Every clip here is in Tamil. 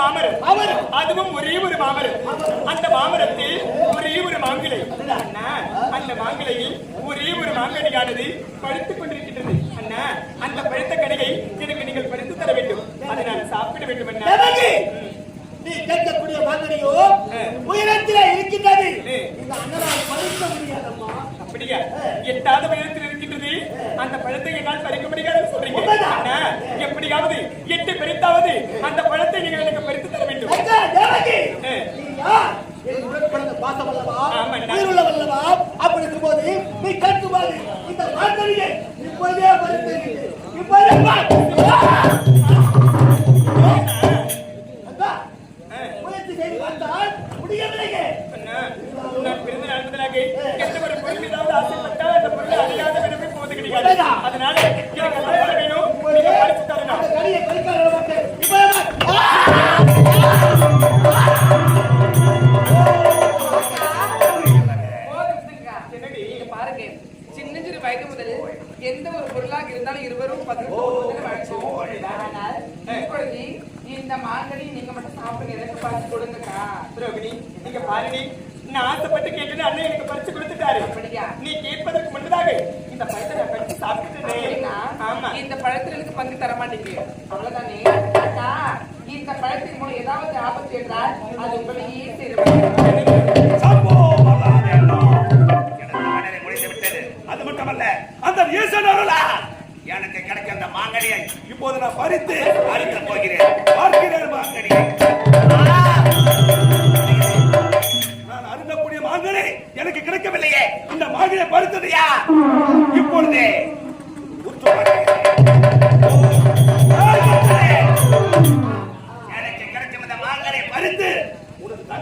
மாமரம் அதுவும் ஒரே ஒரு மாமரம் அந்த மாமரத்தில் ஒரே ஒரு மாங்கிளை அந்த மாங்கிளையில் ஒரே ஒரு மாங்கனியானது பொறுப்பு இருக்கு. இந்த பழத்தின் மூலம் ஏதாவது ஆபத்து என்றால் அது உங்களையே அது அந்த எனக்கு கிடைக்க அந்த மாங்கனியை இப்போது நான் பறித்து போகிறேன். பார்க்கிறேன் மாங்கனியை. நான் அருந்தக்கூடிய மாங்கனி எனக்கு கிடைக்கவில்லையே. இந்த மாங்கனியை பறித்ததையா இப்பொழுது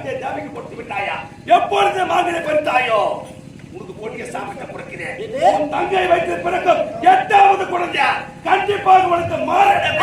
தந்தை தேவைக்கு கொடுத்து விட்டாயா எப்பொழுது மாங்கனை பெருத்தாயோ? உனக்கு போட்டிய சாமிட்ட பிறக்கிறேன் உன் தங்கை வைத்து பிறக்கும் எட்டாவது குழந்தையா? கண்டிப்பாக உனக்கு மாறணும்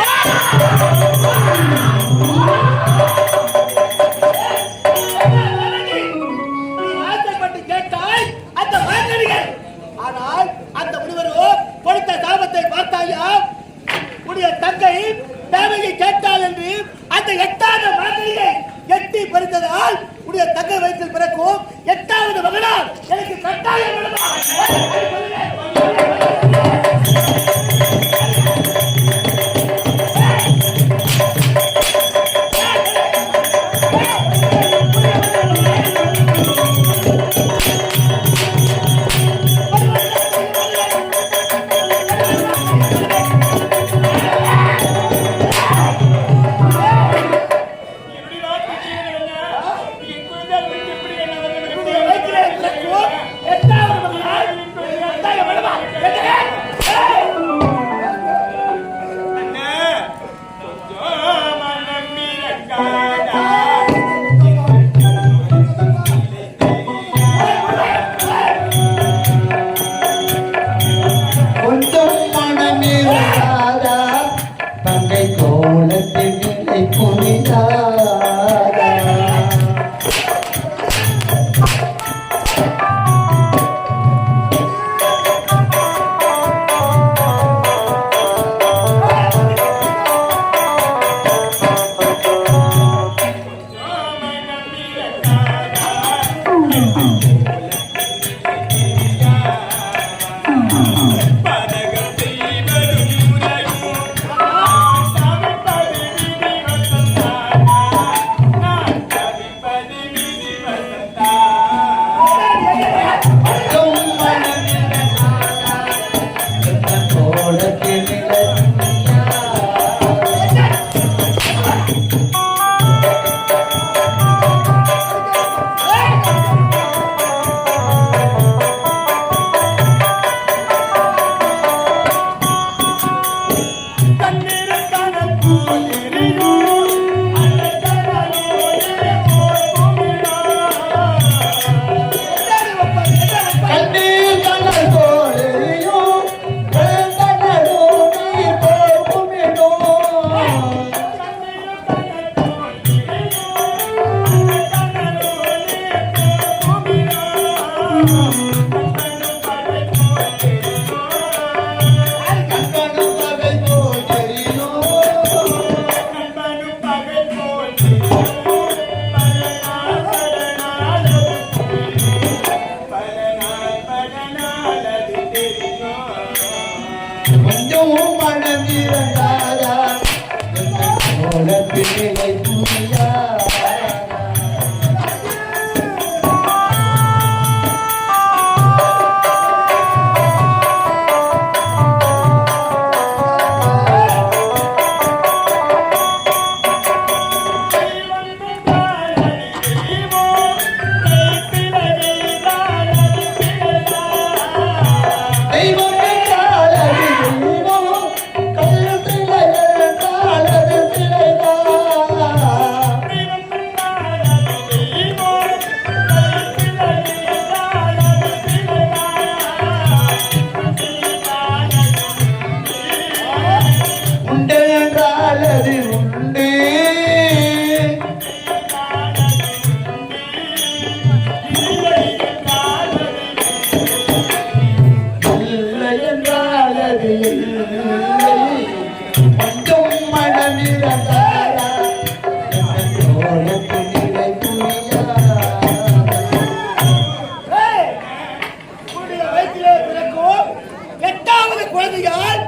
ஆகையால்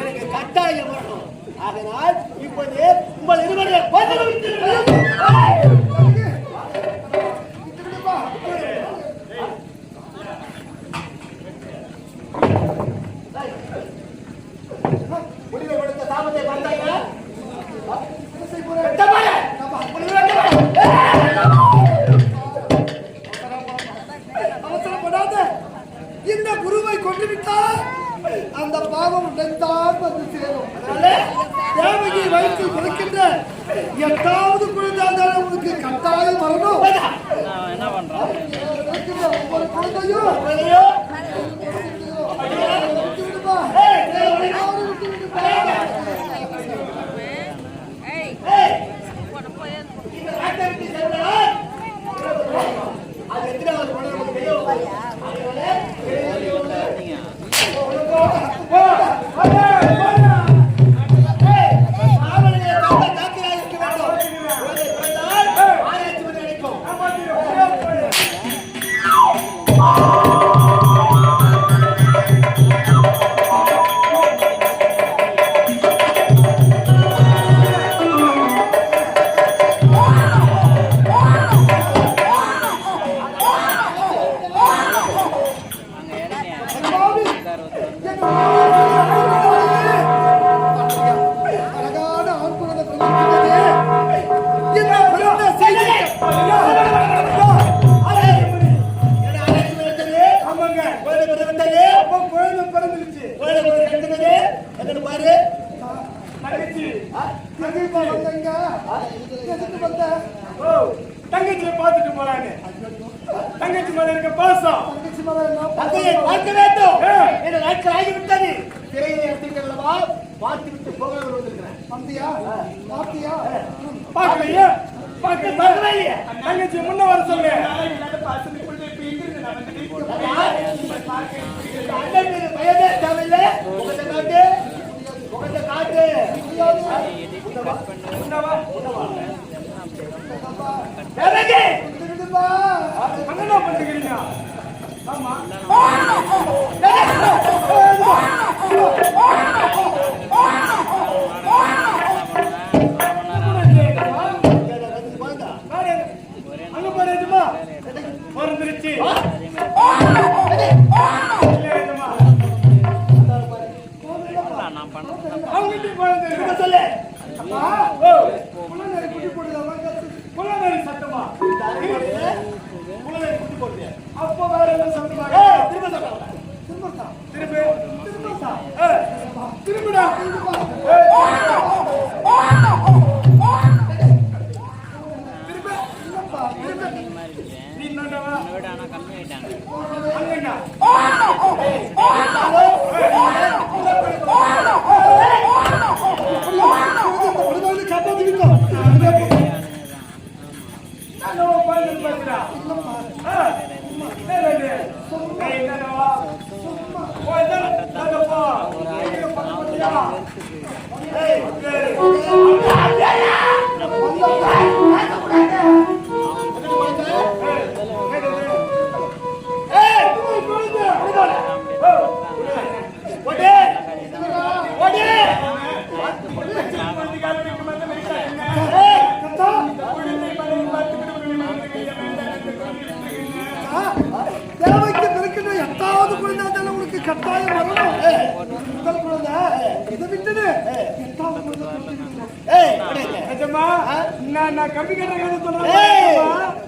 எனக்கு கட்டாயம் வரணும். அதனால் இப்போது உங்கள் இருவரை கொடுக்கின்ற எட்டாவது குழந்தை உனக்கு கட்டாயம் வரணும். என்ன பண்றோம் ஒவ்வொரு குழந்தையும்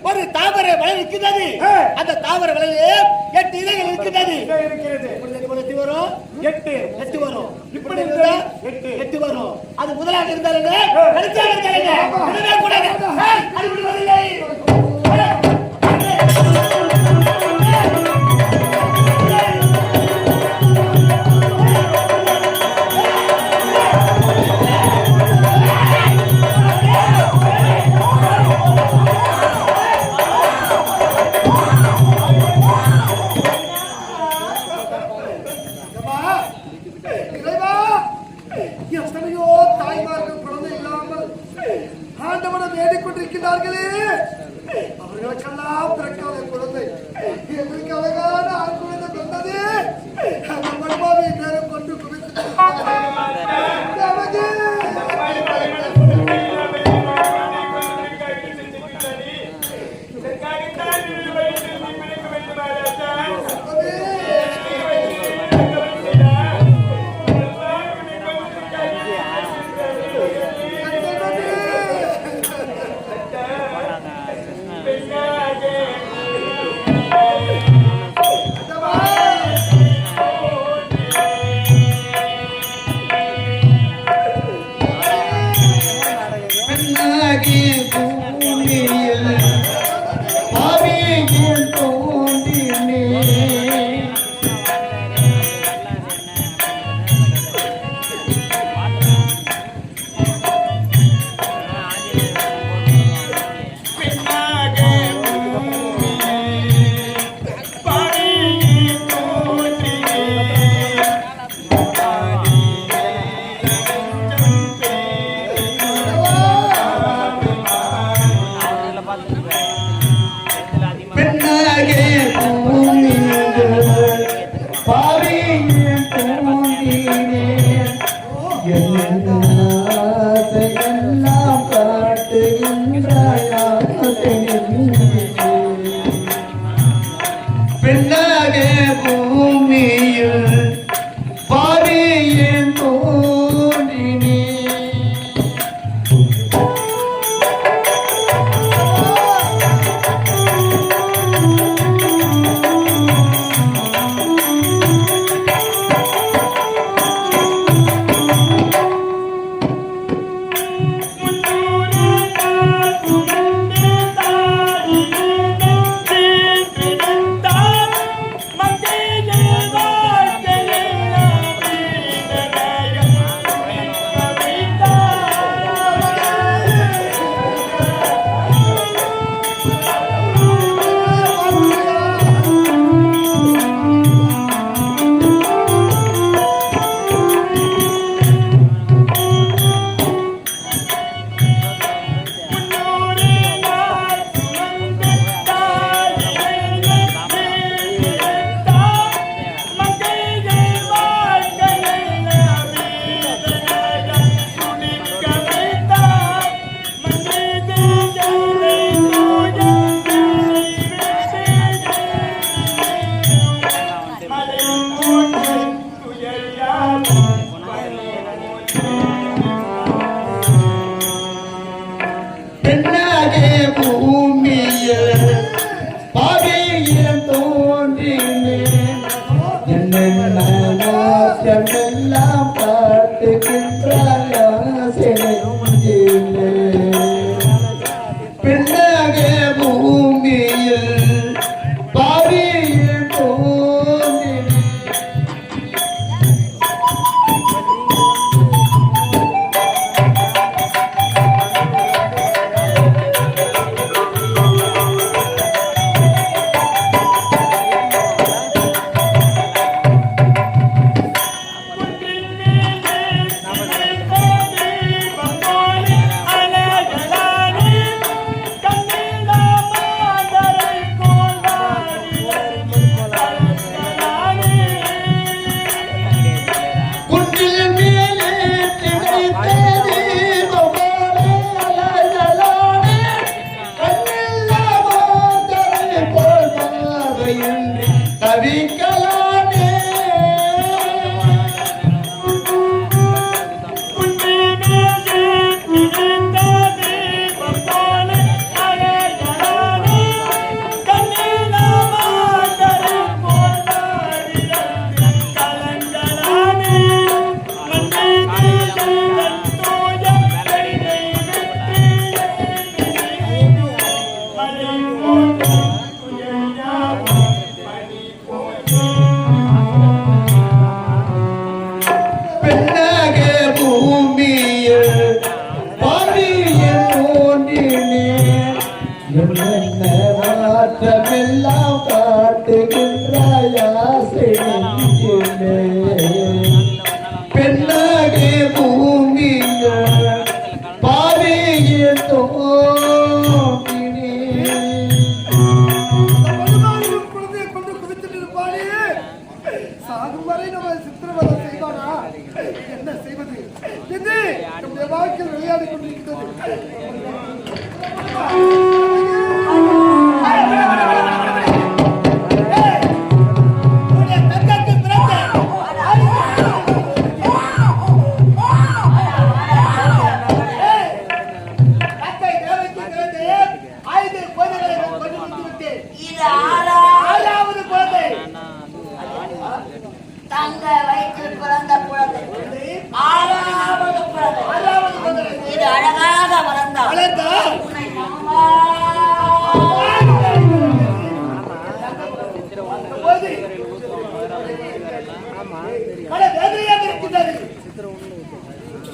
ஒரு தாவர வயல் இருக்கிறது அந்த தாவர வயலிலே எட்டு இலைகள் இருக்கிறது எட்டு வரும்? எட்டு. எட்டு வரும். இப்படி இருந்தா எட்டு. எட்டு வரும். அது முதலாக இருந்தாலுங்க கடைசியாக இருந்தாலுங்க கூடாது.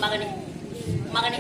மகனே மகனே.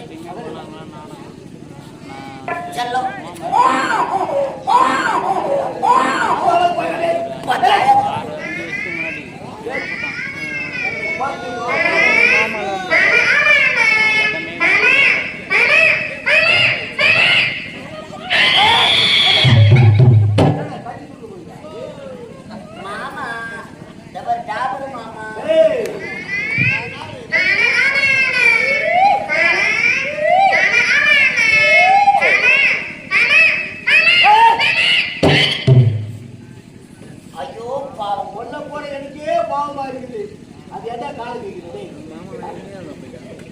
என்ன காலம் கேட்கிறது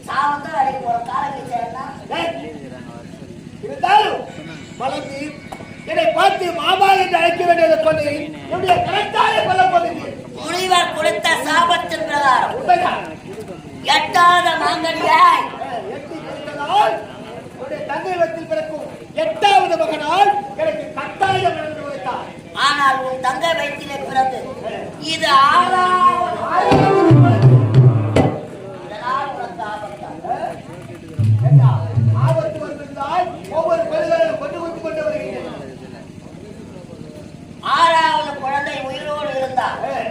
சாவந்தான் வேலைக்கு போற காலம் சேர்ந்தா இருந்தாலும் வளர்ந்து என்னை பார்த்து மாமா என்று அழைக்க வேண்டியதை கொண்டு என்னுடைய கரெக்டாக சொல்ல போகிறீங்க முனிவர் கொடுத்த சாபத்தின் பிரகாரம். எட்டாத உன்னுடைய தந்தை வயத்தில் பிறக்கும் எட்டாவது மகனால் எனக்கு கட்டாயம் நடந்து வைத்தார் ஆனால் உன் தங்கை வயிற்றிலே பிறந்து இது ஆறாவது இதனால் உனக்கு ஆபத்தான். ஏண்டா, ஆபத்து வந்திருந்தால் ஒவ்வொரு பெண்களையும் கொண்டு வந்து கொண்டு வருகிறேன் ஆறாவது குழந்தை உயிரோடு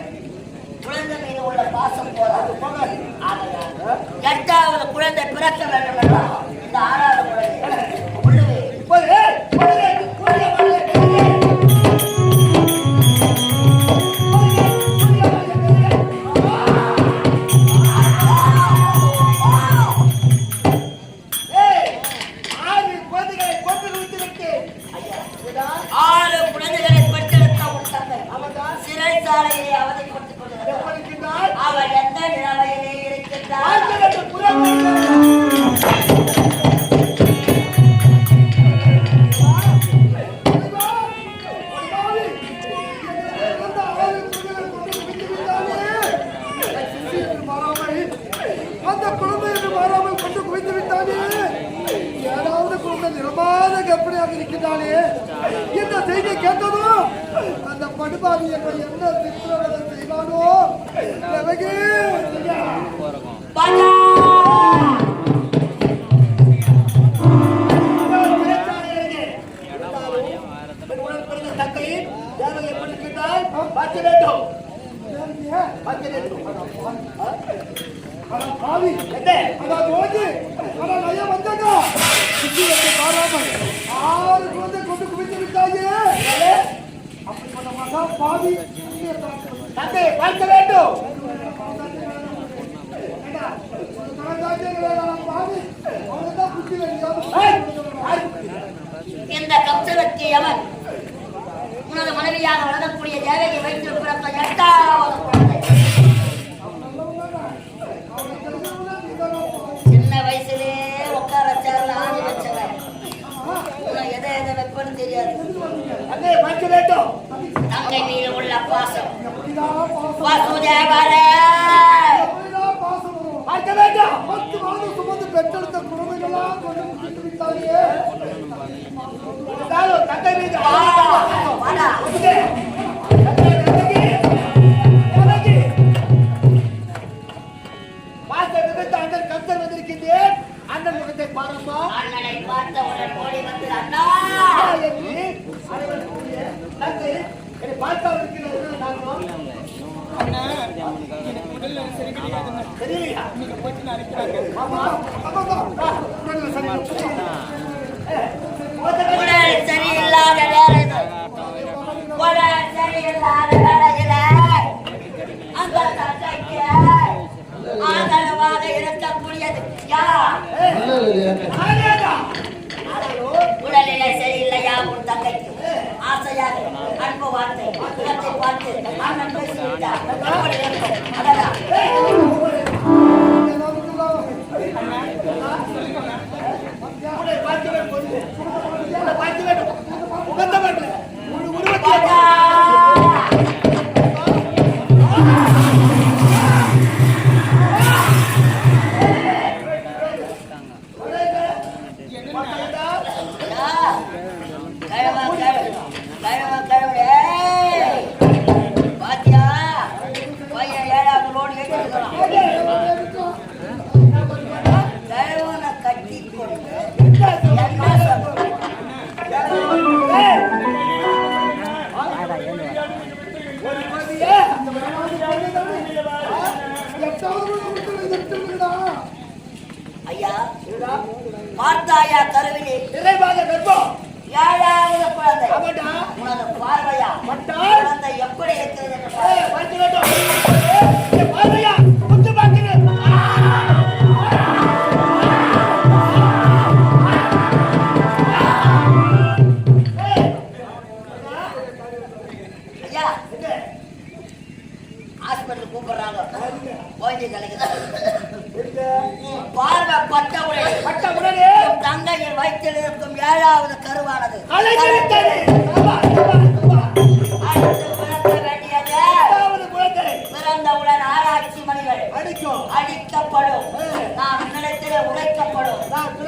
குழந்தை மீது உள்ள பாசம் போதாது ஆகையால் எட்டாவது குழந்தை பிறக்க வேண்டும் என்றால் படுபாவி என்ற என்ன சித்திரவதை செய்வானோ எனக்கு பாஜா! ஆறு குழந்தை கொண்டு குவித்து விட்டாயே தந்தை பார்க்க வேண்டும் இந்த கப்சலத்தை அவன் உனது மனைவியாக வழங்கக்கூடிய தேவையை வைத்திருக்கிற எட்டாவது Jeba சரியில்லாத நேரத்தில் சரியில்லாத வேளையில அந்த தந்தைக்கு ஆதரவாக உடல்நிலை சரியில்லையா உன் தங்கைக்கு? ஆசையாக அன்பு வார்த்தை பார்த்து அண்ணன் பேசிவிட்டார். எப்படி இருக்கும் அடடா பாட்டா! உருவத்தை பார்த்தாயா கருவிலே நிறைவாக கர்ப்பம் ஏழாவது குழந்தை? உனது பார்வையா? குழந்தை எப்படி இருக்கிறது என்று பார்வையா, பார்க்கிறேன். ஹாஸ்பிட்டல் கூப்பிடுறாங்க. போயிட்டு கிடைக்குது பார்வை பட்டவுடன் பட்டவுடனே தங்கையில் வயிற்றில் ஏழாவது கருவானது. பிறந்தவுடன் ஆராய்ச்சி மணிகள். அடிக்கப்படும். நான் நிலத்திலே உழைக்கப்படும். நான்